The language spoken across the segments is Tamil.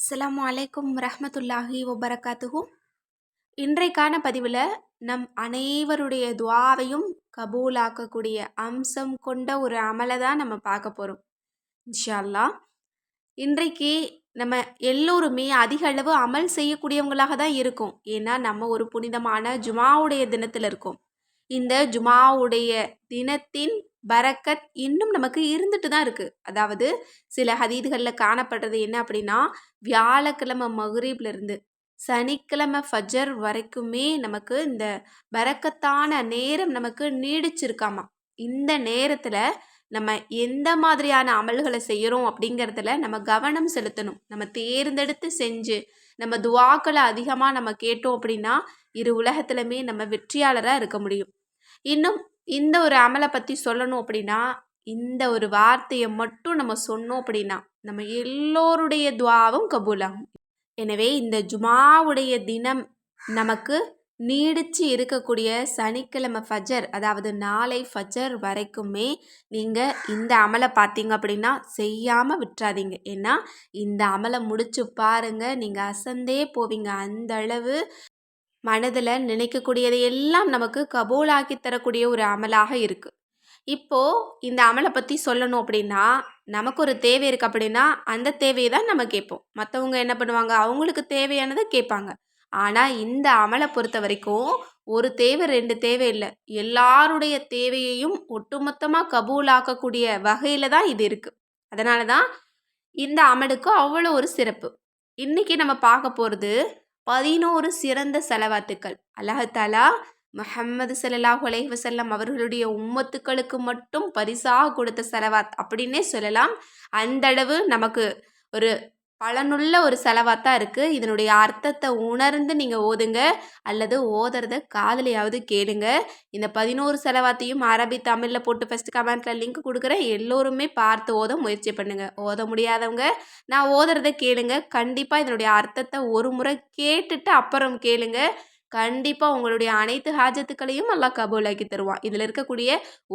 அஸ்லாம் அலைக்கும் ரஹமத்துல்லாஹி வபரகாத்துஹு. இன்றைக்கான பதிவில் நம் அனைவருடைய துவாவையும் கபூலாக்கக்கூடிய அம்சம் கொண்ட ஒரு அமலை தான் நம்ம பார்க்க போகிறோம் இன்ஷா அல்லாஹ் இன்றைக்கு நம்ம எல்லோருமே அதிக அளவு அமல் செய்யக்கூடியவங்களாக தான் இருக்கும். ஏன்னா நம்ம ஒரு புனிதமான ஜுமாவுடைய தினத்தில் இருக்கோம். இந்த ஜுமாவுடைய தினத்தின் பரக்கத் இன்னும் நமக்கு இருந்துட்டு தான் இருக்குது அதாவது சில ஹதீதுகளில் காணப்படுறது என்ன அப்படின்னா வியாழக்கிழமை மகுரீப்லேருந்து சனிக்கிழமை ஃபஜர் வரைக்குமே நமக்கு இந்த பரக்கத்தான நேரம் நமக்கு நீடிச்சிருக்காமா? இந்த நேரத்தில் நம்ம எந்த மாதிரியான அமல்களை செய்கிறோம் அப்படிங்கிறதுல நம்ம கவனம் செலுத்தணும். நம்ம தேர்ந்தெடுத்து செஞ்சு நம்ம துவாக்களை அதிகமாக நம்ம கேட்டோம் அப்படின்னா இரு உலகத்துலையுமே நம்ம வெற்றியாளராக இருக்க முடியும். இன்னும் இந்த ஒரு அமலை பற்றி சொல்லணும் அப்படின்னா இந்த ஒரு வார்த்தையை மட்டும் நம்ம சொன்னோம் அப்படின்னா நம்ம எல்லோருடைய துவாவும் கபூலாகும். எனவே இந்த ஜுமாவுடைய தினம் நமக்கு நீடிச்சு இருக்கக்கூடிய சனிக்கிழமை ஃபஜர் அதாவது நாளை ஃபஜர் வரைக்குமே நீங்கள் இந்த அமலை பார்த்தீங்க அப்படின்னா செய்யாமல் விட்டுறாதீங்க. ஏன்னா இந்த அமலை முடிச்சு பாருங்க நீங்கள் அசந்தே போவீங்க. அந்த அளவு மனதில் நினைக்கக்கூடியதை எல்லாம் நமக்கு கபூலாக்கி தரக்கூடிய ஒரு அமலாக இருக்குது இப்போது இந்த அமலை பற்றி சொல்லணும் அப்படின்னா நமக்கு ஒரு தேவை இருக்குது அப்படின்னா அந்த தேவையை தான் நம்ம கேட்போம். மற்றவங்க என்ன பண்ணுவாங்க? அவங்களுக்கு தேவையானதை கேட்பாங்க. ஆனால் இந்த அமலை பொறுத்த வரைக்கும் ஒரு தேவை ரெண்டு தேவை இல்லை. எல்லாருடைய தேவையையும் ஒட்டுமொத்தமாக கபூலாக்கக்கூடிய வகையில் தான் இது இருக்குது அதனால தான் இந்த அமலுக்கு அவ்வளோ ஒரு சிறப்பு. இன்றைக்கி நம்ம பார்க்க போகிறது பதினோரு சிறந்த செலவாத்துக்கள். அல்லாஹாலா முஹம்மது சல்லாஹ் அலைஹி வசல்லம் அவர்களுடைய உம்மத்துக்களுக்கு மட்டும் பரிசாக கொடுத்த செலவாத் அப்படின்னே சொல்லலாம். அந்தளவு நமக்கு ஒரு பலனுள்ள ஒரு செலவாத்தான் இருக்குது இதனுடைய அர்த்தத்தை உணர்ந்து நீங்கள் ஓதுங்க. அல்லது ஓதுறத காதலையாவது கேளுங்க. இந்த பதினோரு செலவாத்தையும் அரபி தமிழில் போட்டு ஃபஸ்ட்டு கமெண்ட்டில் லிங்க் கொடுக்குறேன். எல்லோருமே பார்த்து ஓத முயற்சி பண்ணுங்கள் ஓத முடியாதவங்க நான் ஓதுறத கேளுங்க. கண்டிப்பாக இதனுடைய அர்த்தத்தை ஒரு முறை கேட்டுட்டு அப்புறம் கேளுங்க. கண்டிப்பாக உங்களுடைய அனைத்து ஹாஜத்துக்களையும் நல்லா கபூலாக்கி தருவான். இதில் இருக்கக்கூடிய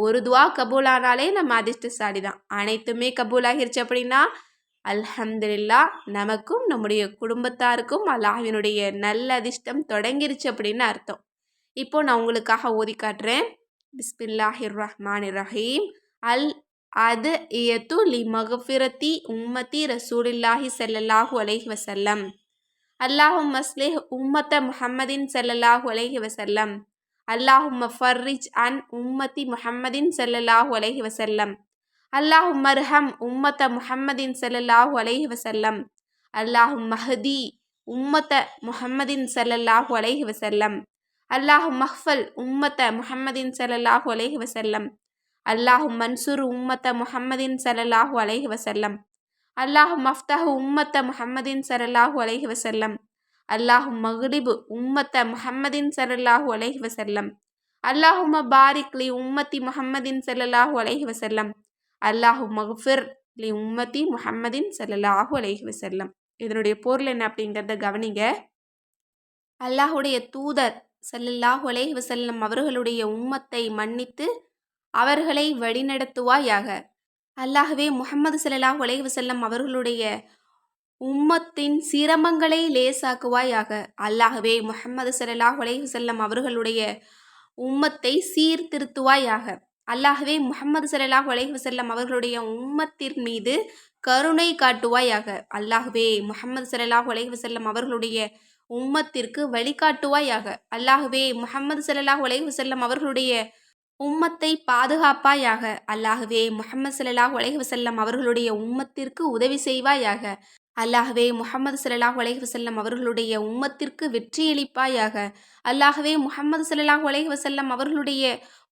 ஒரு துவா கபூலானாலே நம்ம அதிர்ஷ்டசாலி தான் அனைத்துமே கபூலாகிருச்சு அப்படின்னா அல்ஹம்துல்லா நமக்கும் நம்முடைய குடும்பத்தாருக்கும் அல்லாஹினுடைய நல்ல அதிர்ஷ்டம் தொடங்கிருச்சு அப்படின்னு அர்த்தம். இப்போ நான் உங்களுக்காக ஓதி காட்டுறேன். பிஸ்மில்லாஹிர் ரஹ்மான் ரஹீம் அல் அது இயத்து லி மகஃபிரத்தி உம்மத்தி ரசூலில்லாஹி செல்லல்லாஹு அலைஹி வசல்லம் அல்லாஹும் மஸ்லிஹ் உம்மத்த முஹம்மதின் செல்லல்லாஹு அலைஹி வசல்லம் அல்லாஹும் ஃபர்ரிஜ் அன் உம்மத்தி முஹம்மதின் செல்லல்லாஹு அலைஹி வசல்லம் அல்லாஹும் மர்ஹம் உம்மத்த முஹம்மதின் சல்லல்லாஹு அலைஹி வசல்லம் அல்லாஹும் மஹதி உம்மத்த முஹம்மதின் சல்லல்லாஹு அலைஹி வசல்லம் அல்லாஹும் மஹ்ஃபல் உம்மத்த முஹம்மதின் சல்லல்லாஹு அலைஹி வசல்லம் அல்லாஹும் மன்சூர் உம்மத்த முஹம்மதின் சல்லல்லாஹு அலைஹி வசல்லம் அல்லாஹும் மஃப்தஹ் உம்மத்த முஹம்மதின் சல்லல்லாஹு அலைஹி வசல்லம் அல்லாஹும் மஹ்ரிபு உம்மத்த முஹம்மதின் சல்லல்லாஹு அலைஹி வசல்லம் அல்லாஹும் பாரிக்லி உம்மத்தி முஹம்மதின் சல்லல்லாஹு அலைஹி வசல்லம் அல்லாஹு மஹ்ஃபிர் லி உம்மதி முஹம்மதின் சல்லல்லாஹு அலைஹி வசல்லம் இதனுடைய பொருள் என்ன அப்படிங்கிறத கவனிங்க. அல்லாஹுடைய தூதர் சல்லல்லாஹு அலைஹி வசல்லம் அவர்களுடைய உம்மத்தை மன்னித்து அவர்களை வழிநடத்துவாயாக. அல்லாஹுவே முகமது சல்லாஹூ அலைஹி வசல்லம் அவர்களுடைய உம்மத்தின் சிரமங்களை லேசாக்குவாயாக. அல்லாஹுவே முகமது சல்லாஹூ அலைஹி வசல்லம் அவர்களுடைய உம்மத்தை சீர்திருத்துவாயாக. அல்லாஹ்வே முகமது சல்லாஹ் அலைஹி வசல்லம் அவர்களுடைய உம்மத்தின் மீது கருணை காட்டுவாயாக. அல்லாஹ்வே முகமது சல்லாஹ் அலைஹி வசல்லம் அவர்களுடைய உம்மத்திற்கு வழிகாட்டுவாயாக. அல்லாஹ்வே முகமது சல்லாஹ் அலைஹி வசல்லம் அவர்களுடைய உம்மத்தை பாதுகாப்பாயாக. அல்லாஹ்வே முகமது சல்லாஹ் அலைஹி வசல்லம் அவர்களுடைய உம்மத்திற்கு உதவி செய்வாயாக. அல்லாஹ்வே முகமது சல்லாஹ் அலைஹி வசல்லம் அவர்களுடைய உம்மத்திற்கு வெற்றியளிப்பாயாக. அல்லாஹ்வே முகமது சல்லாஹ் அலைஹி வசல்லம் அவர்களுடைய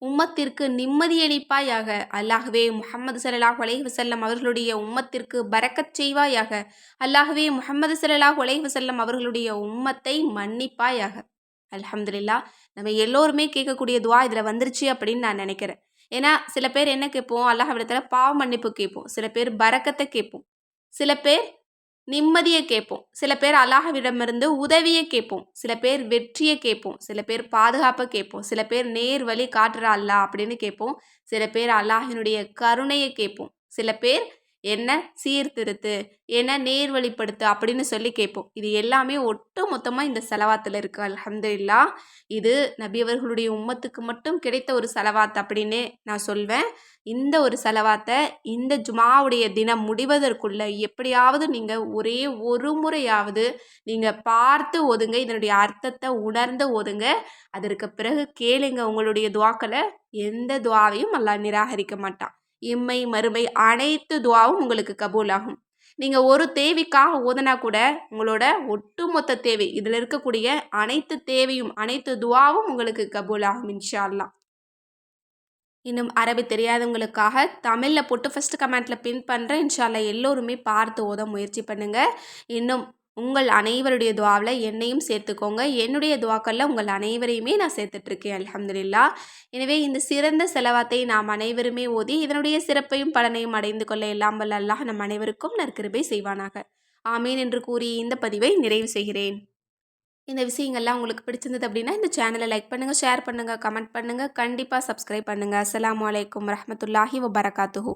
உம்மத்திற்கு நிம்மதியளிப்பாயாக அல்லாஹ்வே முகமது சல்லாஹ் அலைஹி வசல்லம் அவர்களுடைய உம்மத்திற்கு பறக்கச் செய்வாயாக. அல்லாஹ்வே முகமது சல்லாஹ் அலைஹி வசல்லம் அவர்களுடைய உம்மத்தை மன்னிப்பாயாக. அலமதுல்லா நம்ம எல்லோருமே கேட்கக்கூடிய துவா இதில் வந்துருச்சு அப்படின்னு நான் நினைக்கிறேன். ஏன்னா சில பேர் என்ன கேட்போம்? அல்லாஹ் விடத்தில் பாவ மன்னிப்பு கேட்போம். சில பேர் பறக்கத்தை கேட்போம். சில பேர் நிம்மதியை கேட்போம். சில பேர் அல்லாஹ்விடமிருந்து உதவியை கேட்போம். சில பேர் வெற்றியை கேட்போம். சில பேர் பாதுகாப்பை கேட்போம். சில பேர் நேர் வழி காட்டுற அல்லா அப்படின்னு கேட்போம். சில பேர் அல்லாஹினுடைய கருணையை கேட்போம். சில பேர் என்ன சீர்திருத்து என்ன நேர்வழிப்படுத்து அப்படின்னு சொல்லி கேட்போம். இது எல்லாமே ஒட்டு மொத்தமாக இந்த செலவாத்தில் இருக்குது அலமதுல்லா இது நபியவர்களுடைய உம்மத்துக்கு மட்டும் கிடைத்த ஒரு செலவாத் அப்படின்னு நான் சொல்வேன். இந்த ஒரு செலவாத்தை இந்த ஜுமாவுடைய தினம் முடிவதற்குள்ள எப்படியாவது நீங்கள் ஒரே ஒரு முறையாவது நீங்கள் பார்த்து ஒதுங்க இதனுடைய அர்த்தத்தை உணர்ந்து ஒதுங்க. அதற்கு பிறகு கேளுங்க உங்களுடைய துவாக்களை. எந்த துவாவையும் அல்லாஹ் நிராகரிக்க மாட்டான். இம்மை மறுமை அனைத்து துவாவும் உங்களுக்கு கபூலாகும். நீங்கள் ஒரு தேவைக்காக ஓதுனா கூட உங்களோட ஒட்டுமொத்த தேவை இதில் இருக்கக்கூடிய அனைத்து தேவையும் அனைத்து துவாவும் உங்களுக்கு கபூலாகும் இன்ஷால்லாம் இன்னும் அரபி தெரியாதவங்களுக்காக தமிழில் போட்டு ஃபஸ்ட்டு கமெண்ட்டில் பின் பண்ணுறேன் இன்ஷால்லா எல்லோருமே பார்த்து ஓத முயற்சி பண்ணுங்கள் இன்னும் உங்கள் அனைவருடைய துவாவில் என்னையும் சேர்த்துக்கோங்க. என்னுடைய துவாக்களில் உங்கள் அனைவரையுமே நான் சேர்த்துட்ருக்கேன் அலமதுல்லா எனவே இந்த சிறந்த செலவாத்தை நாம் அனைவருமே ஓதி இதனுடைய சிறப்பையும் பலனையும் அடைந்து கொள்ள எல்லாம் வல்ல அல்லாஹ் நம் அனைவருக்கும் நற்கிருபை செய்வானாக. ஆமீன் என்று கூறி இந்த பதிவை நிறைவு செய்கிறேன். இந்த விஷயங்கள்லாம் உங்களுக்கு பிடிச்சிருந்தது அப்படின்னா இந்த சேனலை லைக் பண்ணுங்கள் ஷேர் பண்ணுங்கள் கமெண்ட் பண்ணுங்கள் கண்டிப்பாக சப்ஸ்கிரைப் பண்ணுங்கள் அஸ்லாம் வலைக்கம் வரஹ்மத்துல்லாஹி வபரகாத்துஹூ.